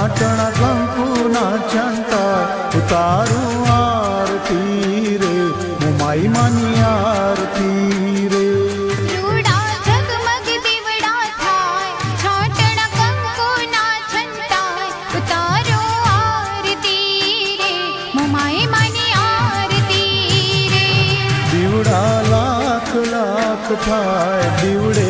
પાટણ કંકુના ચંતા ઉતારું આરતી રે હું માઈ માની આરતી રે. લાખ લાખ થાય દીવડે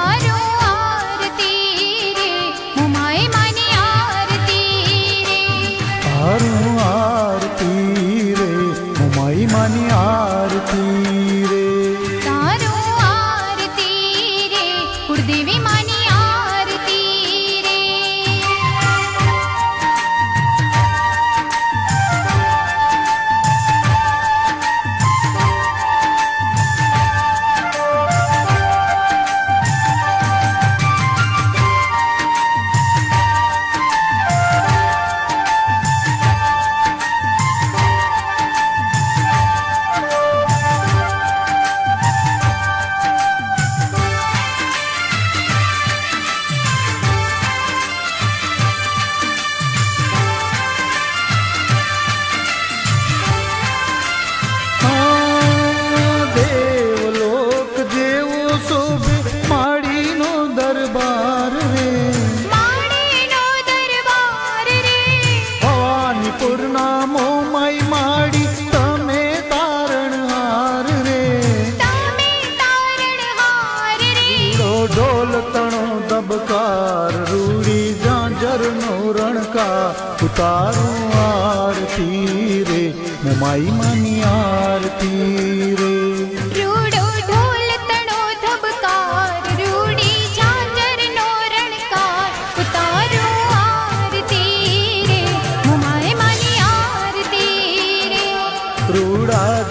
જળકાર રૂડી ઝાંઝરનો રણકા ઉતારું આરતી રે મુમાઈ માની આરતી રે.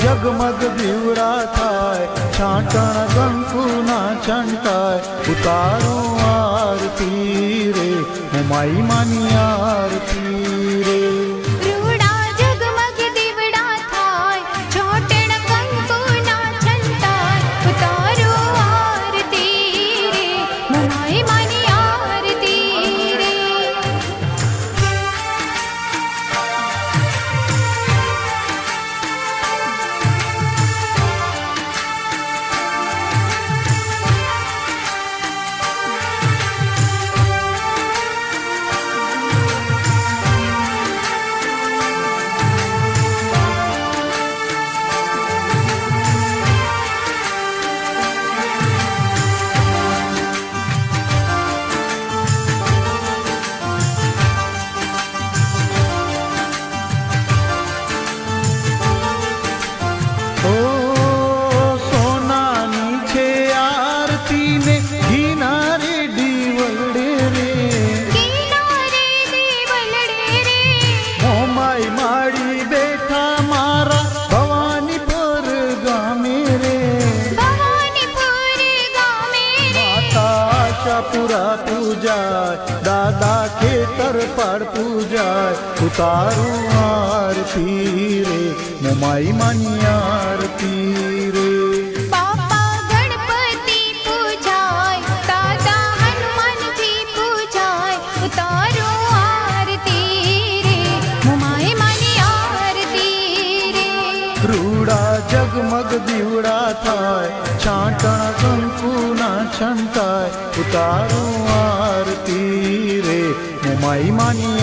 જગમગ દીવડા છાંટણ કંકુ ના છંટાય ઉતારો આરતી રે હું માઈ માની આરતી પાડ પૂજાય દાદા ખેતર પર પૂજાય. ઉતારું હનુમાનજી પૂજાય. ઉતારો આરતી રે મુમાઈ માની આરતી રે. રૂડા જગમગ દીવડા થાય છાંટણ કંકુના છંટાય. ઉતારું આરતી રે. મોમાઈ માની આરતી